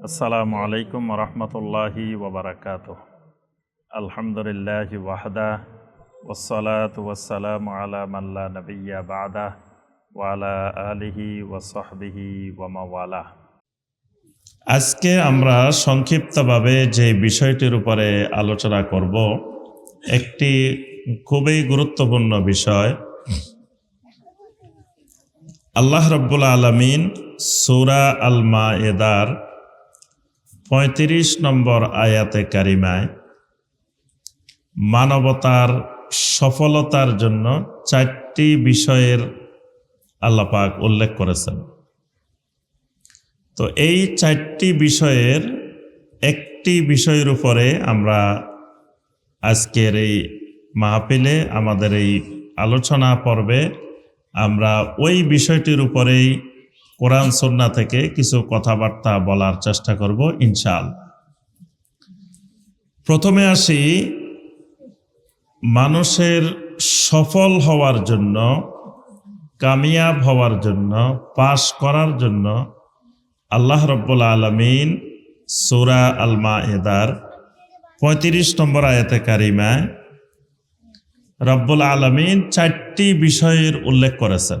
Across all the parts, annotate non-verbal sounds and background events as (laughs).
আসসালামু আলাইকুম রহমতুল্লাহি ওবরাকাত আলহামদুলিল্লাহ ওয়াহদা ওসলাত ওয়াসালাম আলা মাল্লা নবিয়া বাদা ওয়ালা আলিহি ওসহবিহি ওয়ামাওয়ালা আজকে আমরা সংক্ষিপ্তভাবে যে বিষয়টির উপরে আলোচনা করব, একটি খুবই গুরুত্বপূর্ণ বিষয়। আল্লাহ রব্বুল আলমিন সুরা আল মায়েদার পঁয়ত্রিশ নম্বর আয়াতে কারিমায় মানবতার সফলতার জন্য চারটি বিষয়ের আল্লাপাক উল্লেখ করেছেন। তো এই চারটি বিষয়ের একটি বিষয়ের উপরে আমরা আজকের এই মাহফিলে আমাদের এই আলোচনা পর্বে আমরা ওই বিষয়টির উপরেই কোরআন সন্না থেকে কিছু কথাবার্তা বলার চেষ্টা করব, ইনশাল। প্রথমে আসি, মানুষের সফল হওয়ার জন্য, কামিয়াব হওয়ার জন্য, পাশ করার জন্য আল্লাহ রব্বুল আলমিন সুরা আলমা এদার পঁয়ত্রিশ নম্বর আয়াতে কারিমায় রব্বুল আলমিন চারটি বিষয়ের উল্লেখ করেছেন।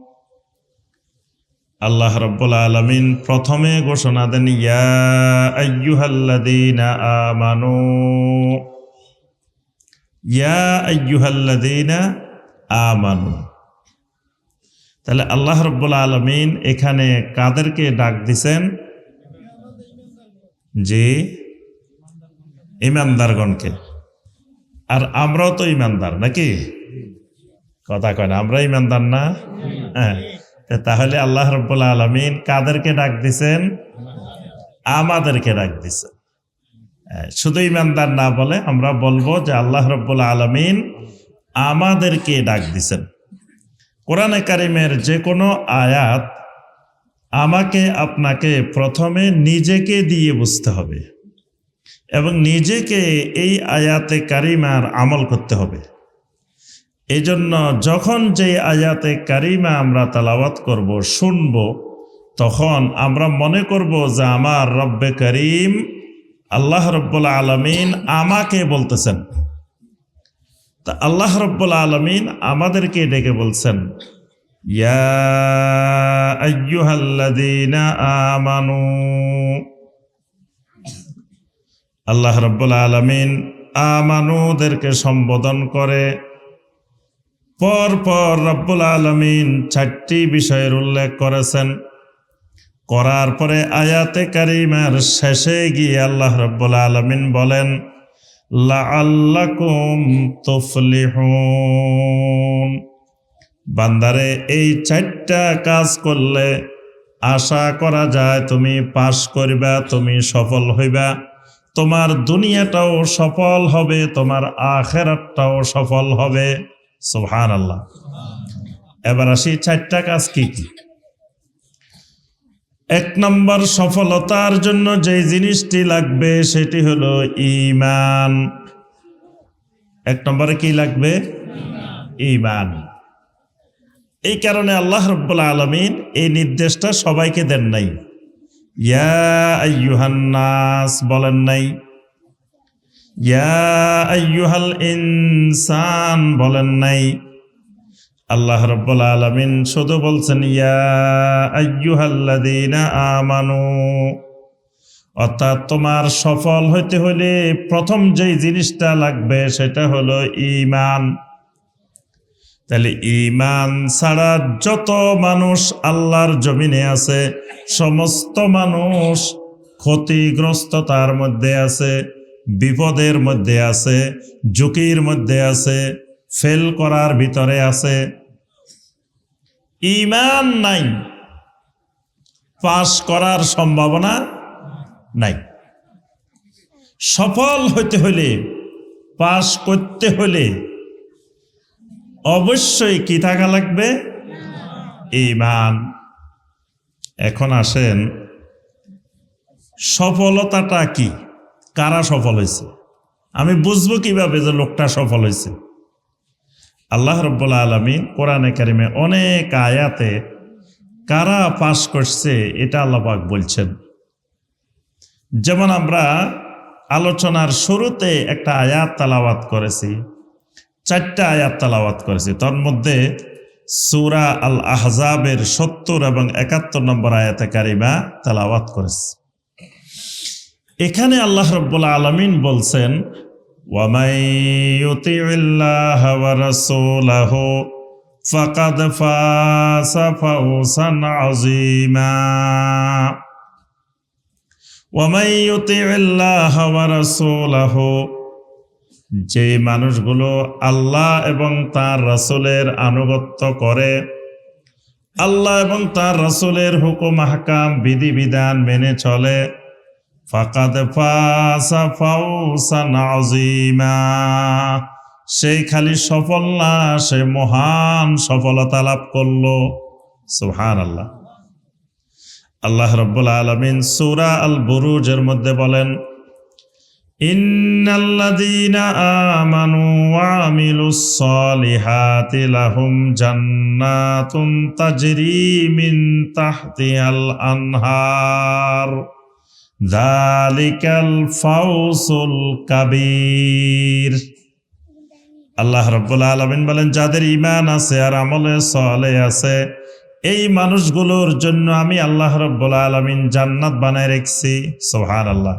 আল্লাহ রব্বুল আলমিন প্রথমে ঘোষণা দেন, ইয়া আমানু ইয়া তাহলে আল্লাহ রব্বুল আলমিন এখানে কাদেরকে ডাক দিছেন? যে ইমানদারগণকে। আর আমরাও তো ইমানদার, নাকি? কথা কয় না আমরা ইমানদার না? হ্যাঁ। তাহলে আল্লাহ রব্বুল আলমিন কাদেরকে ডাক দিছেন? আমাদেরকে ডাক দিছেন। শুধু ইমানদার না বলে আমরা বলব যে আল্লাহ রব্বুল আলমিন আমাদেরকে ডাক দিছেন। কোরআনে কারিমের যে কোনো আয়াত আমাকে, আপনাকে প্রথমে নিজেকে দিয়ে বুঝতে হবে এবং নিজেকে এই আয়াতে কারিমার আমল করতে হবে। এই জন্য যখন যে আয়াতে কারিমা আমরা তালাওয়াত করব, শুনব, তখন আমরা মনে করব যে আমার রব্বে করিম আল্লাহ রব্বুল আলমিন আমাকে বলতেছেন। তা আল্লাহ রব্বুল আলমিন আমাদেরকে ডেকে বলছেন আমানু। আল্লাহ রব্বুল আলমিন আমানুদেরকে সম্বোধন করে পর পর রব্বুল আলমিন চারটি বিষয়ের উল্লেখ করেছেন। করার পরে আয়াতে কারিমার শেষে গিয়ে আল্লাহ রব্বুল আলমিন বলেন, লাআল্লাকুম তুফলিহুন। বান্দারে, এই চারটা কাজ করলে আশা করা যায় তুমি পাশ করবা, তুমি সফল হইবা। তোমার দুনিয়াটাও সফল হবে, তোমার আখেরাতটাও সফল হবে। সোহান আল্লাহ এবার আসি, চারটা কাজ কি কি? এক নম্বর, সফলতার জন্য যে জিনিসটি লাগবে সেটি হলো ইমান এক নম্বরে কি লাগবে? ইমান এই কারণে আল্লাহ রব্বুল আলমিন এই নির্দেশটা সবাইকে দেন নাই। ইয়া ইয়াহান্নাস বলেন নাই। ইয়াহাল ইনসান, বলেন নাই। আল্লাহ রব্বুল আলমিন শুধু বলছেন, ইয়া আমানু। অর্থাৎ তোমার সফল হইতে হলে প্রথম যেই জিনিসটা লাগবে সেটা হলো ইমান তাহলে ইমান ছাড়া যত মানুষ আল্লাহর জমিনে আছে, সমস্ত মানুষ ক্ষতিগ্রস্ততার মধ্যে আছে। বিপদের মধ্যে আছে, ঝুঁকির মধ্যে আছে ফেল করার ভিতরে আছে। ইমান নাই। পাশ করার সম্ভাবনা নাই। সফল হইতে হলে পাশ করতে হলে অবশ্যই কি থাকা লাগবে? ইমান। এখন আসেন, সফলতাটা কি? কারা সফল হয়েছে? আমি বুঝব কীভাবে যে লোকটা সফল হয়েছে। আল্লাহ রব্বুল্লা আলমিন কোরআনে কারিমে অনেক আয়াতে কারা পাশ করছে এটা আল্লাপাক বলছেন। যেমন আমরা আলোচনার শুরুতে একটা আয়াত তালাওয়াত করেছি, চারটা আয়াত তালাওয়াত করেছি। তার মধ্যে সুরা আল আহজাবের সত্তর এবং একাত্তর নম্বর আয়াতে কারিমা তালাওয়াত করেছে। এখানে আল্লাহ রব্বুল আলমিন বলছেন ومن يطع الله ورسوله فقد فاز فوزا عظيما ومن يطع الله ورسوله যে মানুষগুলো আল্লাহ এবং তার রাসূলের আনুগত্য করে আল্লাহ এবং তার রাসূলের হুকুম হাকাম বিধিবিধান মেনে চলে ফাকাদ ফাসা ফাউসান আযীমা। সেই খালি সফল না, সে মহান সফলতা লাভ করল। সুবহানাল্লাহ। আল্লাহ রাব্বুল আলামিন সূরা আল বুরুজের মধ্যে বলেন, ইন্নাল্লাযীনা আমানু ওয়া আমিলুস সলিহাতি লাহুম জান্নাতুন তাজরি মিন তাহতিহাল আনহার। জালিকাল ফাউসুল কাবীর। আল্লাহ রাব্বুল আলমিন বলেন, যাদের ইমান আছে আর আমলে সলে আছে, এই মানুষগুলোর জন্য আমি আল্লাহ রাব্বুল আলমিন জান্নাত বানায় রেখেছি। আল্লাহ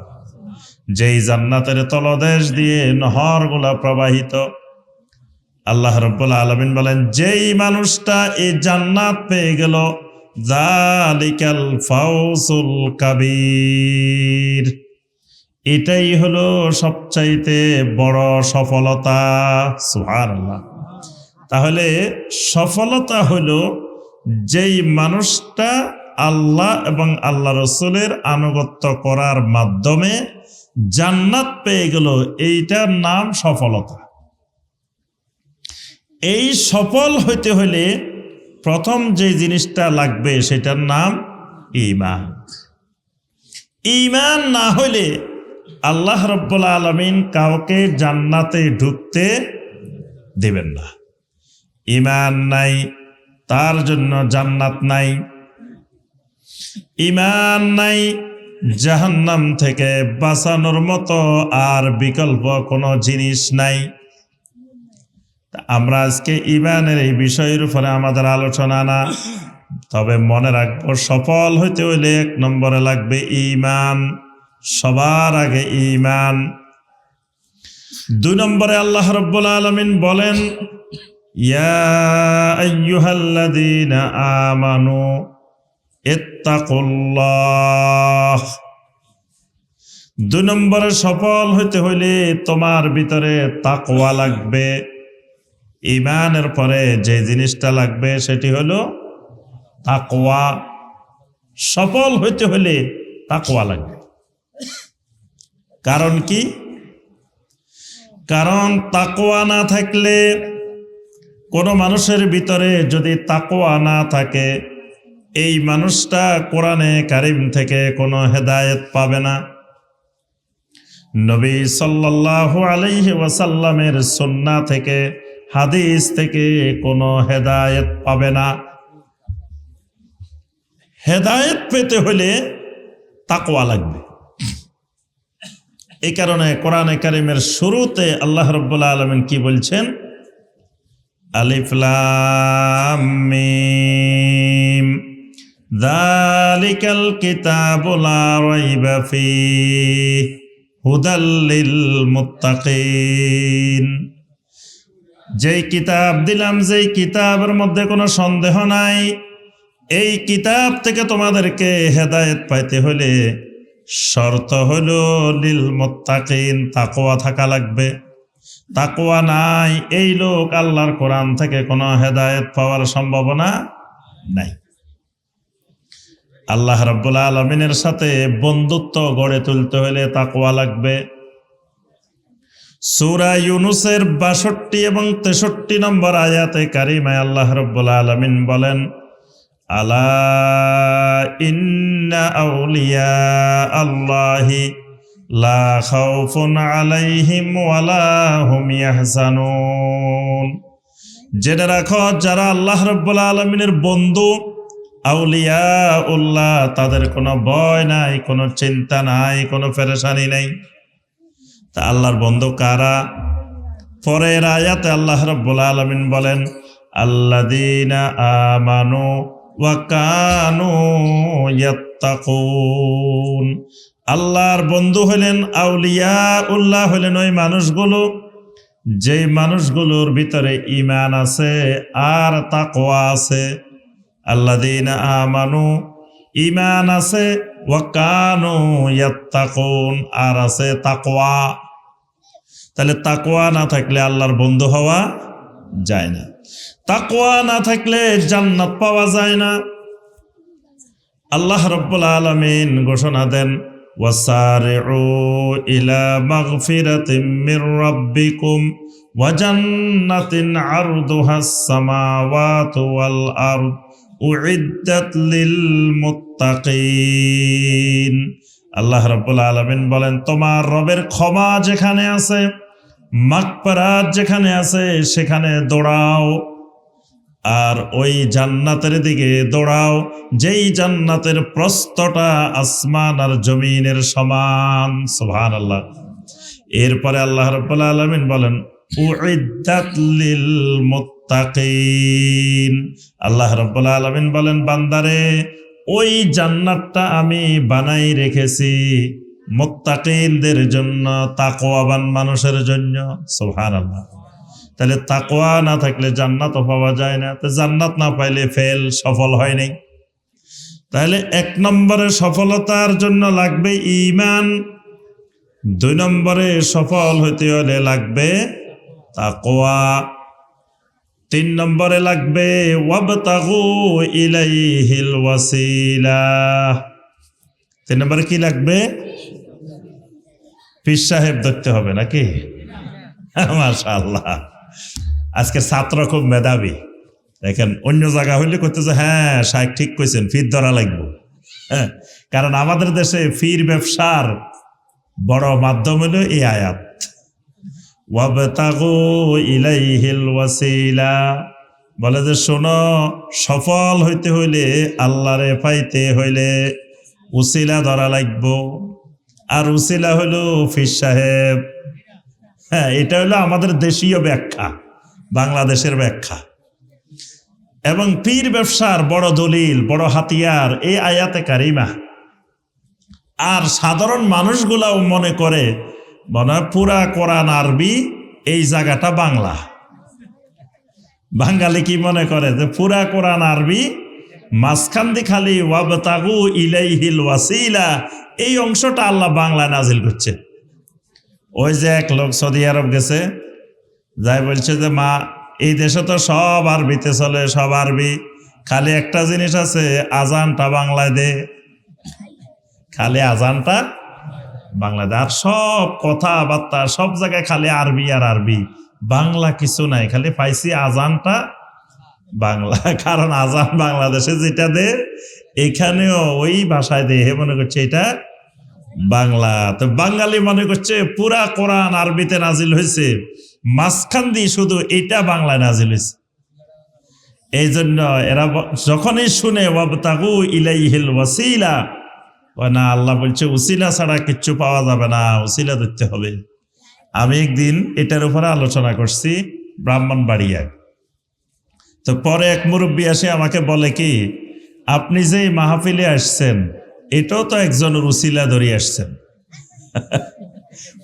যেই জান্নাতের তলদেশ দিয়ে নহরগুলা প্রবাহিত। আল্লাহ রাব্বুল আলামিন বলেন, যেই মানুষটা এই জান্নাত পেয়ে গেল জালিকাল ফাউসুল কাবীর। এটাই হলো সবচাইতে বড় সফলতা। সুবহানাল্লাহ। তাহলে সফলতা হলো যেই মানুষটা আল্লাহ এবং আল্লাহ রসুলের আনুগত্য করার মাধ্যমে জান্নাত পেয়ে গেল, এইটার নাম সফলতা। এই সফল হইতে হলে প্রথম যে জিনিসটা লাগবে সেটার নাম ইমান ইমান না হলে আল্লাহ রব্বুল আলমিন কাউকে জান্নাতে ঢুকতে দেবেন না। ইমান নাই, তার জন্য জান্নাত নাই। ইমান নাই, জাহান্নাম থেকে বাঁচানোর মতো আর বিকল্প কোনো জিনিস নাই। আমরা আজকে ইমানের এই বিষয়ের উপরে আমাদের আলোচনা না। তবে মনে রাখব, সফল হইতে হইলে এক নম্বরে লাগবে ইমান। সবার আগে ইমান। দুই নম্বরে আল্লাহ রব্বুল আলমিন বলেন আমানু ইত্তাকুল্লাহ। দুই নম্বরে সফল হইতে হইলে তোমার ভিতরে তাকওয়া লাগবে। ইমানের পরে যে জিনিসটা লাগবে সেটি হলো তাকোয়া সফল হইতে হলে তাকোয়া লাগবে। কারণ কি? কারণ তাকোয়া না থাকলে কোনো মানুষের ভিতরে যদি তাকোয়া না থাকে, এই মানুষটা কোরআনে কারিম থেকে কোনো হেদায়েত পাবে না। নবী সাল্লাল্লাহু আলাইহি ওয়াসাল্লামের সুন্নাহ থেকে হাদিস থেকে কোনো হেদায়েত পাবে না। হেদায়েত পেতে হলে তাকওয়া লাগবে। এই কারণে কোরআনে কারিমের শুরুতে আল্লাহ রব্বুল আলমিন কি বলছেন? আলিফ লাম মিম। যালিকাল কিতাবু লা রাইবা ফীহ। হুদাল মুত্তাকিন। যেই কিতাব দিলাম, যেই কিতাবের মধ্যে কোনো সন্দেহ নাই, এই কিতাব থেকে তোমাদেরকে হেদায়েত পাইতে হলে শর্ত হল লিল মোত্তাকিন তাকোয়া থাকা লাগবে। তাকোয়া নাই, এই লোক আল্লাহর কোরআন থেকে কোনো হেদায়েত পাওয়ার সম্ভাবনা নাই। আল্লাহ রব্বুল আলমিনের সাথে বন্ধুত্ব গড়ে তুলতে হলে তাকোয়া লাগবে। সুরা ইউনুসের বাষট্টি এবং তেষট্টি নম্বর আয়াতে কারিমায় আল্লাহ রব্বুল আলমিন বলেন, আলা ইন্না আউলিয়া আল্লাহি লা খাউফুন আলাইহিম ওয়ালা হুম ইয়াহজানুন। জেনে রাখো, যারা আল্লাহ রব্বুল আলমিনের বন্ধু, আউলিয়া উল্লাহ তাদের কোনো ভয় নাই, কোনো চিন্তা নাই, কোনো পেরেশানি নাই। তা আল্লাহর বন্ধু কারা? পরের আয়াতে আল্লাহ রব্বুল আলমিন বলেন আল্লাদিনা আমানু ওয়া কানু ইয়াত্তাকুন। আল্লাহর বন্ধু হলেন আউলিয়া, উল্লাহ হলেন ওই মানুষগুলো। যেই মানুষগুলোর ভিতরে ইমান আছে আর তাকোয়া আছে আল্লাদিন আমানু ইমান আছে ওয়াকানু ইয়াত্তাকুন আর আছে তাকওয়া তাহলে তাকওয়া না থাকলে আল্লাহর বন্ধু হওয়া যায় না তাকওয়া না থাকলে জান্নাত পাওয়া যায় না আল্লাহ রব্বুল আলামিন ঘোষণা দেন وسارعوا إلى مغفرة من ربكم وجنة عرضها السماوات والأرض উইদ্দাত লিল আল্লাহ রাব্বুল আলামিন বলেন, তোমার রবের ক্ষমা যেখানে আছে মাকপারাত যেখানে আছে, সেখানে দৌড়াও। আর ওই জান্নাতের দিকে দৌড়াও, যেই জান্নাতের প্রস্তটা আসমান আর জমিনের সমান। সোহান আল্লাহ এরপরে আল্লাহ রব্বুল আলমিন বলেন, উইদ্দাত মুত্তাকিন। আল্লাহ রব্বুল আলমিন বলেন, বান্দারে, ওই জান্নাতটা আমি বানাই রেখেছি মুত্তাকিনদের জন্য, তাকওয়াবান মানুষের জন্য। সুবহান আল্লাহ তাহলে তাকওয়া না থাকলে জান্নাতও পাওয়া যায় না। তো জান্নাত না পাইলে ফেল সফল হয় নাই। তাহলে এক নম্বরে সফলতার জন্য লাগবে ইমান দুই নম্বরে সফল হইতে হলে লাগবে তাকওয়া। তিন নম্বরে লাগবে ওয়াসিলা। তিন নম্বরে কি লাগবে? পীর সাহেব ধরতে হবে নাকি? মাশাআল্লাহ। আজকে ছাত্র খুব মেধাবী। দেখেন, অন্য জায়গা হইলে করতেছে হ্যাঁ সাহেব ঠিক কইছেন ফির ধরা লাগবো। হ্যাঁ কারণ আমাদের দেশে ফির ব্যবসার বড় মাধ্যম হলো এই আয়াত। ওয়াবতাগু ইলাইহিল ওয়াসিলা। বলে যে, শোনো, সফল হইতে হইলে আল্লাহরে পাইতে হইলে উসিলা ধরা লাগবো। আর উসিলা হইল ফির সাহেব। হ্যাঁ এটা হলো আমাদের দেশীয় ব্যাখ্যা, বাংলাদেশের ব্যাখ্যা। এবং পীর ব্যবসার বড় দলিল, বড় হাতিয়ার, এই আয়াতে কারিমা। আর সাধারণ মানুষগুলাও মনে করে মনে পুরা কোরআন আরবি, এই জায়গাটা বাংলা। বাঙালি কি মনে করে যে পুরা কোরআন আরবি, মাঝখান খালি ওয়াবতাগু ইলাইহিল ওয়াসিলা, এই অংশটা আল্লাহ বাংলায় নাজিল করছে। ওই যে এক লোক সৌদি আরব গেছে, যাই বলছে যে, মা, এই দেশে তো সব আরবিতে চলে, সব আরবি। খালি একটা জিনিস আছে, আজানটা বাংলায় দে। খালি আজানটা বাংলায় দে আর সব কথাবার্তা, সব জায়গায় খালি আরবি আর আরবি। বাংলা কিছু নাই, খালি পাইছি আজানটা বাংলা। (laughs) কারণ আজান বাংলাদেশে যেটা দে, এখানেও ওই ভাষায় দে, হে মনে করছে এটা বাংলা। তো বাঙালি মনে করছে পুরা কোরআন আরবিতে নাজিল হয়েছে। মাঝখান দিয়ে শুধু এটা বাংলায় নাজিল হয়েছে। এই জন্য এরা যখনই শুনে, ওয়াবতাগু ইলাইহিল ওয়াসিলা না, আল্লাহ বলছে, উসিলা ছাড়া কিচ্ছু পাওয়া যাবে না, উসিলা ধরতে হবে। আমি একদিন এটার উপরে আলোচনা করছি ব্রাহ্মণবাড়িয়ায় তো পরে এক মুরব্বী আসে আমাকে বলে কি, আপনি যে মাহফিলে আসছেন, এটাও তো একজনের উসিলা ধরে আসছেন।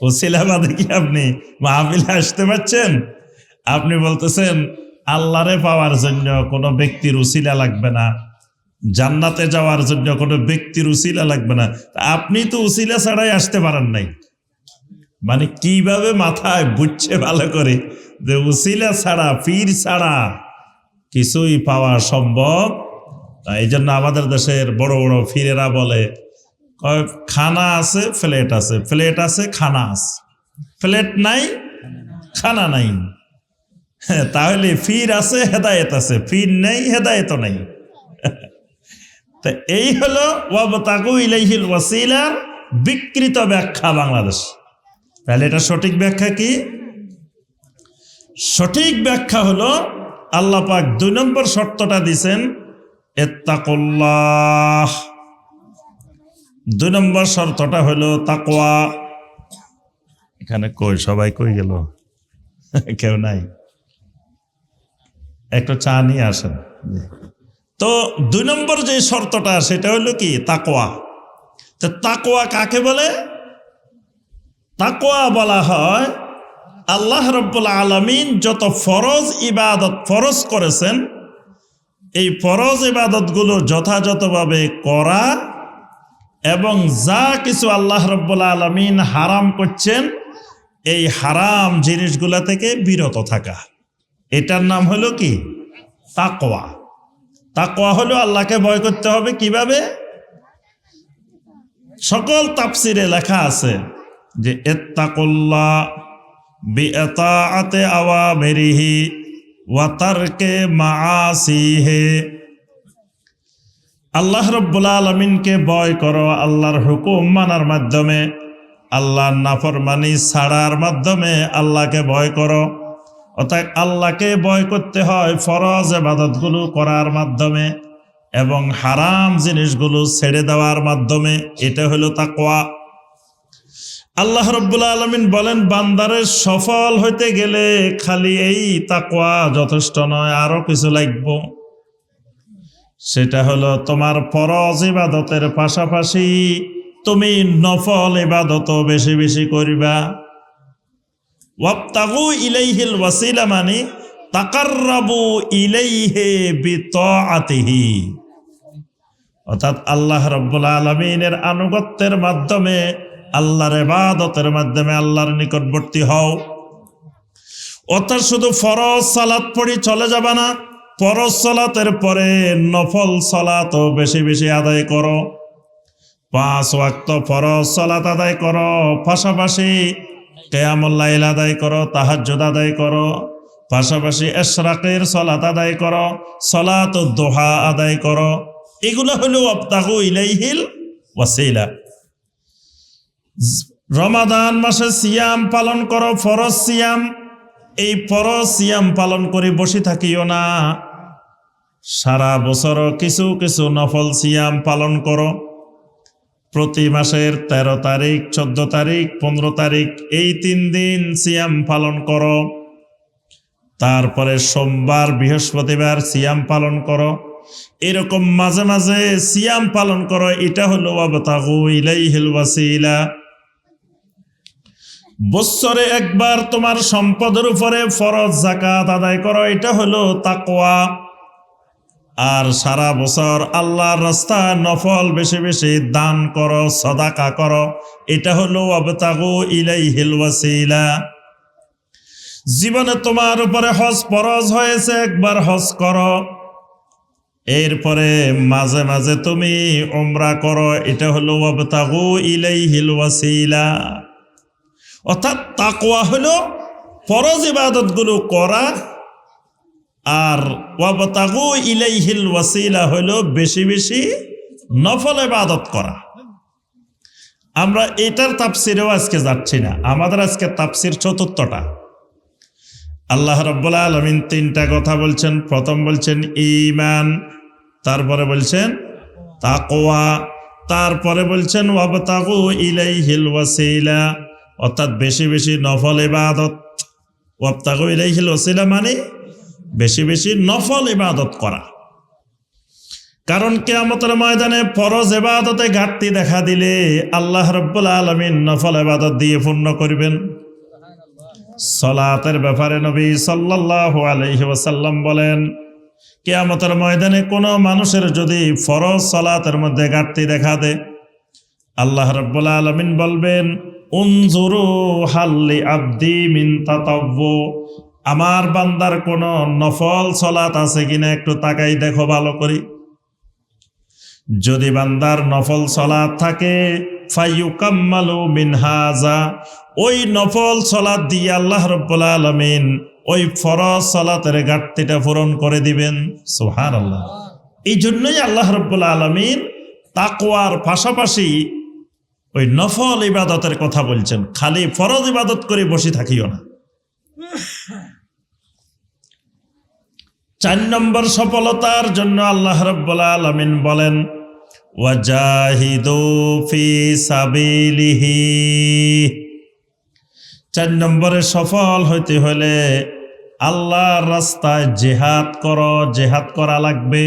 উসিলা বাদে কি আপনি মাহফিলে আসতে পারছেন? আপনি বলতেছেন, আল্লাহরে পাওয়ার জন্য কোনো ব্যক্তির উসিলা লাগবে না। জান্নাতে যাওয়ার জন্য কোনো ব্যক্তির উসিলা লাগবে না। আপনি তো উসিলা ছাড়াই আসতে পারেন নাই। মানে কীভাবে মাথায় বুঝছে ভালো করে যে উসিলা ছাড়া পীর ছাড়া কিছুই পাওয়া সম্ভব? এই জন্য আমাদের দেশের বড় বড় ফিরেরা বলে খানা আছে ফ্লেট আছে। ফ্লেট আছে খানা আছে। ফ্লেট নাই খানা নাই। হ্যাঁ, তাহলে ফির আছে হেদায়েত আছে। ফির নেই হেদায়েত নেই। তা এই হলো ইলাইহিল ওয়াসিলার বিকৃত ব্যাখ্যা বাংলাদেশ। তাহলে এটা সঠিক ব্যাখ্যা কি? সঠিক ব্যাখ্যা হলো আল্লাহ পাক দুই নম্বর শর্তটা দিছেন, এত্তাকুল্লাহ। দুই নম্বর শর্তটা হলো তাকওয়া। এখানে কই? সবাই কই গেল? কেউ নাই। একটু চা নিয়ে আসেন। তো দুই নম্বর যে শর্তটা, সেটা হলো কি? তাকোয়া তো তাকোয়া কাকে বলে? তাকোয়া বলা হয় আল্লাহ রব্বুল আলমিন যত ফরজ ইবাদত ফরজ করেছেন, এই ফরজ ইবাদতগুলো যথাযথভাবে করা এবং যা কিছু আল্লাহ রব্বুল আলমিন হারাম করছেন, এই হারাম জিনিসগুলা থেকে বিরত থাকা। এটার নাম হলো কি? তাকোয়া তাকোয়া হলো আল্লাহকে ভয় করতে হবে কীভাবে? সকল তাপসিরে লেখা আছে যে এত্তাকুল্লাহ বিআতাআতে আওয়ামিরিহি ওয়া তারকে মাআসিহি। আল্লাহ রব্বুল আলমিনকে ভয় করো আল্লাহর হুকুম মানার মাধ্যমে, আল্লাহর নাফরমানি ছাড়ার মাধ্যমে আল্লাহকে ভয় করো। অর্থাৎ আল্লাহকে ভয় করতে হয় ফরজ এবাদতগুলো করার মাধ্যমে এবং হারাম জিনিসগুলো ছেড়ে দেওয়ার মাধ্যমে, এটা হলো তাকওয়া। আল্লাহ রব্বুল আলমিন বলেন বান্দারের সফল হইতে গেলে খালি এই তাকওয়া যথেষ্ট নয়, আরও কিছু লাগবো। সেটা হলো তোমার ফরজ ইবাদতের পাশাপাশি তুমি নফল ইবাদত বেশি বেশি করিবা। ওয়াবতাগু ইলাইহিল ওয়াসিলা মানে তাকাররাবু ইলাইহি বিতাআতিহি। অর্থাৎ আল্লাহ রাব্বুল আলামিনের আনুগত্যের মাধ্যমে, আল্লাহর ইবাদতের মাধ্যমে আল্লাহর নিকটবর্তী হও। অর্থাৎ শুধু ফরজ সালাত পড়ি চলে যাবে না, ফরজ সালাতের পরে নফল সালাত বেশি বেশি আদায় করো। পাঁচ ওয়াক্ত ফরজ সালাত আদায় করো। পাশাপাশি কেয়ামুল্লাইল আদায় করো, তাহাজ্জুদ আদায় করো, পাশাপাশি এশরাকের সলাত আদায় করো, সলাত দোহা আদায় করো। এগুলো হলো অপ্তাহু ইলাইহিল ওয়াসিলা। রমাদান মাসে সিয়াম পালন করো, ফরজ সিয়াম। এই ফরজ সিয়াম পালন করে বসে থাকিও না। সারা বছর কিছু কিছু নফল সিয়াম পালন করো। প্রতি মাসের ১৩ তারিখ, চোদ্দ তারিখ, পনেরো তারিখ এই তিন দিন সিয়াম পালন করো। তারপরে সোমবার, বৃহস্পতিবার সিয়াম পালন করো। এরকম মাঝে মাঝে সিয়াম পালন করো, এটা হলো ওয়াসিলা। বৎসরে একবার তোমার সম্পদের উপরে ফরজ জাকাত আদায় করো, এটা হলো তাকওয়া। আর সারা বছর আল্লাহর রাস্তা নফল বেশি বেশি দান করো, সদাকা করো। এটা হলো আবতাগু ইলাইহিল ওয়াসিলা। জীবনে তোমার উপরে হজ ফরজ হয়েছে, একবার হজ করো। এরপরে মাঝে মাঝে তুমি উমরা করো, এটা হলো আবতাগু ইলাইহিল ওয়াসিলা। অর্থাৎ তাকওয়া হলো ফরজ ইবাদতগুলো করা আর ওয়াবতাগু ইলাইহিল ওয়াসিলা হলো বেশি বেশি নফল এবাদত করা। আমরা এটার তাপসিরেও আজকে যাচ্ছি না। আমাদের আজকে তাপসির চতুর্থটা। আল্লাহ রব্বুল আলমিন তিনটা কথা বলছেন। প্রথম বলছেন ইমান তারপরে বলছেন তাকওয়া, তারপরে বলছেন ওয়াবতাগু ইলাইহিল ওয়াসিলা, অর্থাৎ বেশি বেশি নফল ইবাদত। ওয়াবতাগু ইলাইহিল ওয়াসিলা মানে বেশি বেশি নফল ইবাদত করা। কারণ কেয়ামতের ময়দানে ফরজ এবাদতে ঘাটতি দেখা দিলে আল্লাহ রব্বুল আলমিন নফল এবাদত দিয়ে পূর্ণ করবেন। সলাতের ব্যাপারে নবী সাল্লাহ আলহি ওসাল্লাম বলেন, কেয়ামতের ময়দানে কোনো মানুষের যদি ফরজ সলাতের মধ্যে ঘাটতি দেখা দে আল্লাহ রব্বুল আলমিন বলবেন আব্দি আমার বান্দার কোন নফল সলাত আছে কিনা একটু তাকাই দেখো ভালো করি। যদি বান্দার নফল সলাৎ থাকে, ফাইয়ুকাম্মালু মিন হাজা ওই নফল সলাৎ দিয়ে আল্লাহ রব্বুল আলমিন ওই ফরজ সলাতের ঘাটতিটা পূরণ করে দিবেন। সোহার আল্লাহ এই জন্যই আল্লাহ রব্বুল আলমিন তাকওয়ার পাশাপাশি ওই নফল ইবাদতের কথা বলছেন। খালি ফরজ ইবাদত করে বসে থাকিও না। চার নম্বর সফলতার জন্য আল্লাহ রব্বুল আলমিন বলেন চার নম্বরে সফল হইতে হলে আল্লাহর রাস্তায় জেহাদ করো, জেহাদ করা লাগবে।